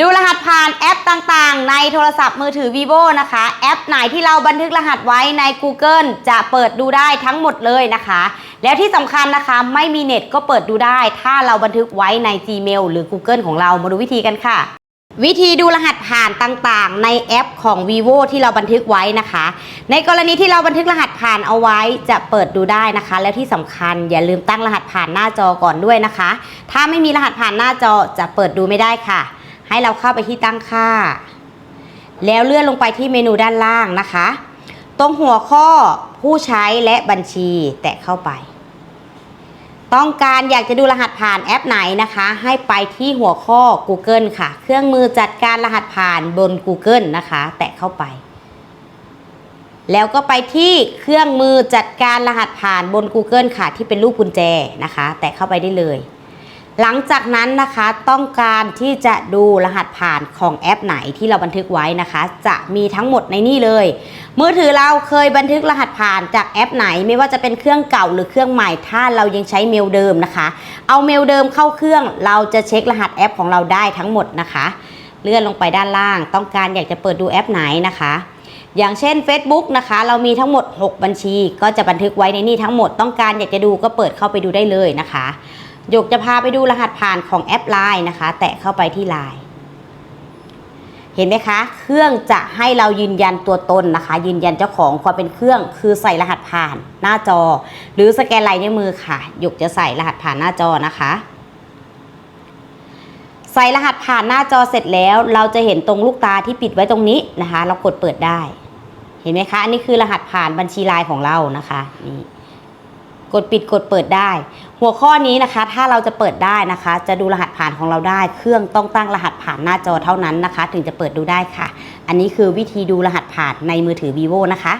ดูรหัสผ่านแอปต่างๆ ในโทรศัพท์มือถือ vivo นะคะ แอปไหนที่เราบันทึกรหัสไว้ใน Google จะเปิดดูได้ทั้งหมดเลยนะคะ แล้วที่สำคัญนะคะ ไม่มีเน็ตก็เปิดดูได้ ถ้าเราบันทึกไว้ใน Gmail หรือ Google ของเรามาดูวิธีกันค่ะ วิธีดูรหัสผ่านต่างๆ ในแอปของ vivo ที่เราบันทึกไว้นะคะ ในกรณีที่เราบันทึกรหัสผ่านเอาไว้จะเปิดดูได้นะคะ แล้วที่สำคัญอย่าลืมตั้งรหัสผ่านหน้าจอก่อนด้วยนะคะ ถ้าไม่มีรหัสผ่านหน้าจอจะเปิดดูไม่ได้ค่ะ ให้เราเข้าไปที่ตั้งค่า แล้วเลื่อนลงไปที่เมนูด้านล่างนะคะ ตรงหัวข้อผู้ใช้และบัญชีแตะเข้าไป ต้องการอยากจะดูรหัสผ่านแอปไหนนะคะ ให้ไปที่หัวข้อ Google ค่ะ เครื่องมือจัดการรหัสผ่านบน Google นะคะ แตะเข้าไปแล้วก็ไปที่เครื่องมือจัดการรหัสผ่านบน Google ค่ะ ที่เป็นรูปกุญแจนะคะ แตะเข้าไปได้เลย หลังจากนั้นนะคะต้องการที่จะดูรหัสผ่านของแอปไหนที่เราบันทึกไว้นะคะ จะมีทั้งหมดในนี่เลย มือถือเราเคยบันทึกรหัสผ่านจากแอปไหน ไม่ว่าจะเป็นเครื่องเก่าหรือเครื่องใหม่ ถ้าเรายังใช้เมลเดิมนะคะ เอาเมลเดิมเข้าเครื่องเราจะเช็ครหัสแอปของเราได้ทั้งหมดนะคะ เลื่อนลงไปด้านล่าง ต้องการอยากจะเปิดดูแอปไหนนะคะอย่างเช่น Facebook นะคะ เรามีทั้งหมด 6 บัญชี ก็จะบันทึกไว้ในนี่ทั้งหมดต้องการอยากจะดูก็เปิดเข้าไปดูได้เลยนะคะ หยกจะพาไปดูรหัสผ่านของแอป Line นะคะ แตะเข้าไปที่ Line เห็นไหมคะ เครื่องจะให้เรายืนยันตัวตนนะคะ ยืนยันเจ้าของความเป็นเครื่อง คือใส่รหัสผ่านหน้าจอ หรือสแกนลายนิ้วมือค่ะ หยกจะใส่รหัสผ่านหน้าจอนะคะ ใส่รหัสผ่านหน้าจอเสร็จแล้ว เราจะเห็นตรงลูกตาที่ปิดไว้ตรงนี้นะคะ เรากดเปิดได้ เห็นไหมคะ อันนี้คือรหัสผ่านบัญชีไลน์ของเรานะคะ นี่ กดปิดกดเปิดได้ หัวข้อนี้นะคะ ถ้าเราจะเปิดได้นะคะ จะดูรหัสผ่านของเราได้ เครื่องต้องตั้งรหัสผ่านหน้าจอเท่านั้นนะคะ ถึงจะเปิดดูได้ค่ะ อันนี้คือวิธีดูรหัสผ่านในมือถือ vivo นะคะ